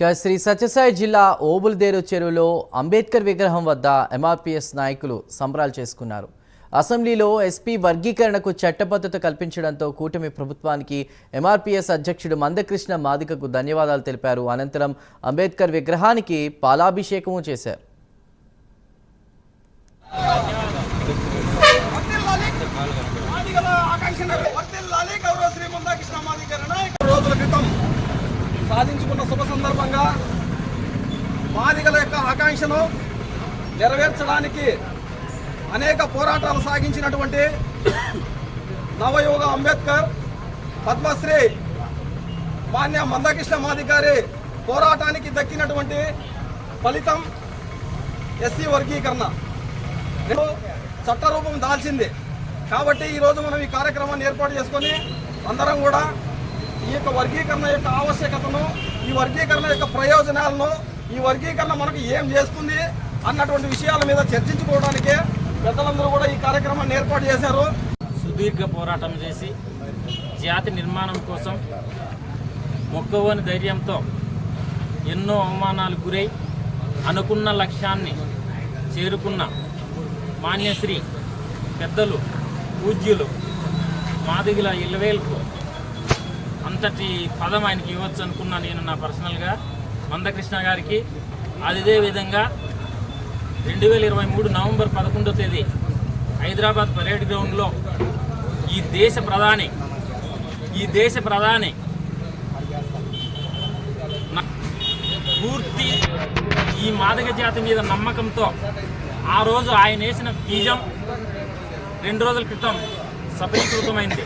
ఇక శ్రీ సత్యసాయి జిల్లా ఓబుల్దేరు చెరువులో అంబేద్కర్ విగ్రహం వద్ద ఎంఆర్పీఎస్ నాయకులు సంబరాలు చేసుకున్నారు. అసెంబ్లీలో ఎస్పీ వర్గీకరణకు చట్టబద్ధత కల్పించడంతో కూటమి ప్రభుత్వానికి ఎంఆర్పీఎస్ అధ్యక్షుడు మందకృష్ణ మాదికకు ధన్యవాదాలు తెలిపారు. అనంతరం అంబేద్కర్ విగ్రహానికి పాలాభిషేకము చేశారు. మాదిగల ఆకాంక్షను వర్ధిల్లాలి గౌరవ శ్రీ మందాకృష్ణ మాదిగల నాయకులు రోజుల క్రితం సాధించుకున్న శుభ సందర్భంగా మాదిగల యొక్క ఆకాంక్షను నెరవేర్చడానికి అనేక పోరాటాలు సాగించినటువంటి నవయుగ అంబేద్కర్ పద్మశ్రీ మాన్య మందకృష్ణ మాధికారి పోరాటానికి దక్కినటువంటి ఫలితం ఎస్సీ వర్గీకరణ. చట్టరూపం దాల్చింది. కాబట్టి ఈరోజు మనం ఈ కార్యక్రమాన్ని ఏర్పాటు చేసుకొని అందరం కూడా ఈ యొక్క వర్గీకరణ యొక్క ఆవశ్యకతను ఈ వర్గీకరణ యొక్క ప్రయోజనాలను ఈ వర్గీకరణ మనకు ఏం చేస్తుంది అన్నటువంటి విషయాల మీద చర్చించుకోవడానికే పెద్దలందరూ కూడా ఈ కార్యక్రమాన్ని ఏర్పాటు చేశారు. సుదీర్ఘ పోరాటం చేసి జాతి నిర్మాణం కోసం మొక్కవని ధైర్యంతో ఎన్నో అవమానాలు గురై అనుకున్న లక్ష్యాన్ని చేరుకున్న మాన్యశ్రీ పెద్దలు పూజ్యులు మాదిగుల ఇలవేల్పు అంతటి పదం ఆయనకి ఇవ్వచ్చు అనుకున్నా నేను నా పర్సనల్గా. మందకృష్ణ గారికి అదే విధంగా రెండు వేల ఇరవై మూడు నవంబర్ పదకొండో తేదీ హైదరాబాద్ పరేడ్ గ్రౌండ్లో ఈ దేశ ప్రధాని ఈ దేశ ప్రధాని పూర్తి ఈ మాదక జాతి మీద నమ్మకంతో ఆ రోజు ఆయన వేసిన బీజం రెండు రోజుల క్రితం సఫలీకృతమైంది.